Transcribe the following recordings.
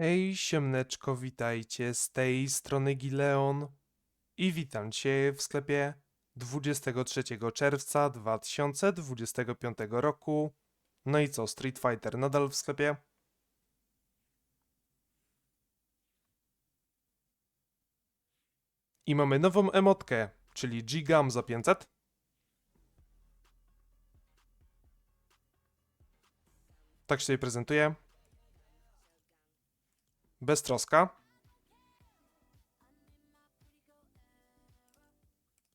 Hej, siemneczko, witajcie z tej strony Gileon i witam Cię w sklepie 23 czerwca 2025 roku. No i co, Street Fighter nadal w sklepie? I mamy nową emotkę, czyli G-Gam za 500. Tak się prezentuje. Beztroska.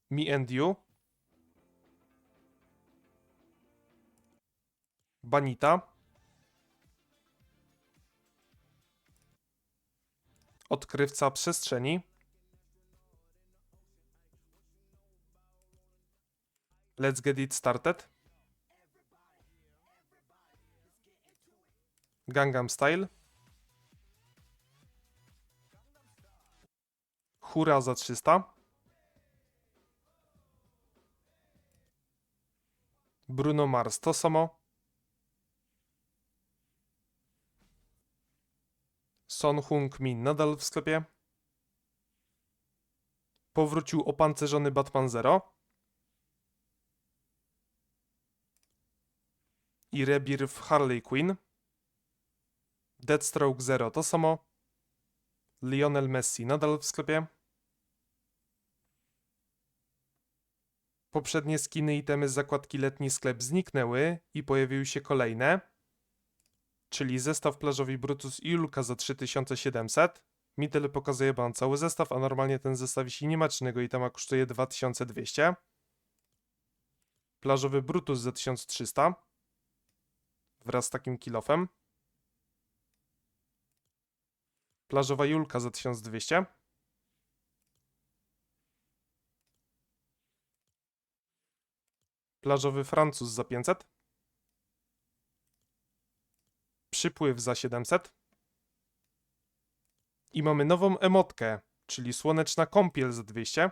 Me and You. Banita. Odkrywca przestrzeni. Let's get it started. Gangnam Style. Hura za 300. Bruno Mars to samo. Son Hung Min nadal w sklepie. Powrócił opancerzony Batman Zero. I Rebirth Harley Quinn. Deathstroke Zero to samo. Lionel Messi nadal w sklepie. Poprzednie skiny i temy z zakładki letni sklep zniknęły i pojawiły się kolejne. Czyli zestaw plażowy Brutus i Julka za 3700. Mi tyle pokazuje, bo cały zestaw, a normalnie ten zestaw, jeśli nie ma czynnego itema, kosztuje 2200. Plażowy Brutus za 1300. Wraz z takim kilofem. Plażowa Julka za 1200. Plażowy Francuz za 500. Przypływ za 700. I mamy nową emotkę, czyli słoneczna kąpiel za 200.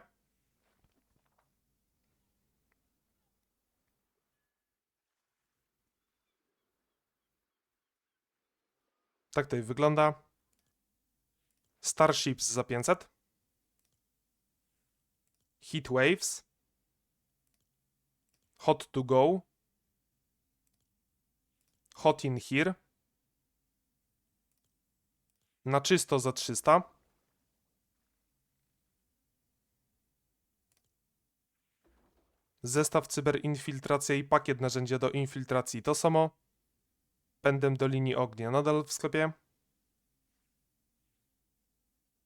Tak to wygląda. Starships za 500. Heat Waves. Hot to go. Hot in here. Na czysto za 300. Zestaw cyberinfiltracja i pakiet narzędzia do infiltracji to samo. Pędem do linii ognia nadal w sklepie.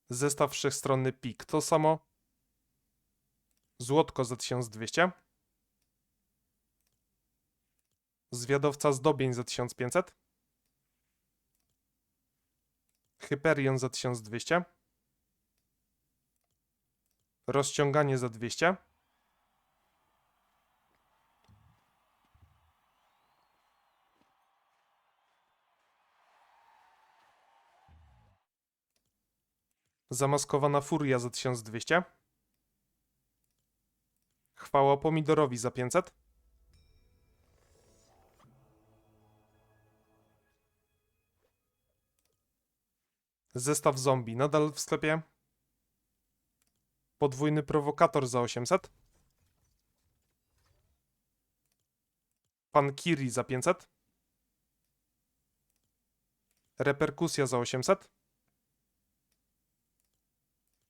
Zestaw wszechstronny PIK to samo. Złotko za 1200. Zwiadowca zdobień za 1500. Hyperion za 1200. Rozciąganie za 200. Zamaskowana furia za 1200. Chwała pomidorowi za 500. Zestaw zombie nadal w sklepie. Podwójny prowokator za 800. Pan Kiri za 500. Reperkusja za 800.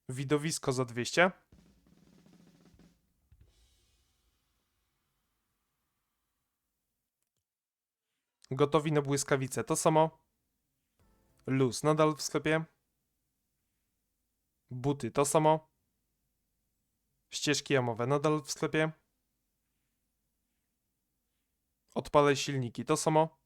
Widowisko za 200. Gotowi na błyskawice to samo. Luz nadal w sklepie. Buty to samo. Ścieżki jamowe nadal w sklepie. Odpalaj silniki to samo.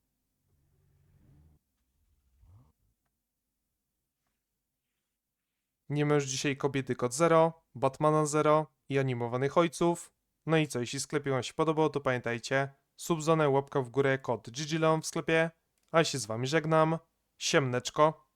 Nie ma już dzisiaj kobiety kod 0, Batmana 0 i animowanych ojców. No i co, jeśli sklepie wam się podobał, to pamiętajcie, subzonę, łapka w górę, kod GGLON w sklepie. A ja się z wami żegnam. Siemneczko.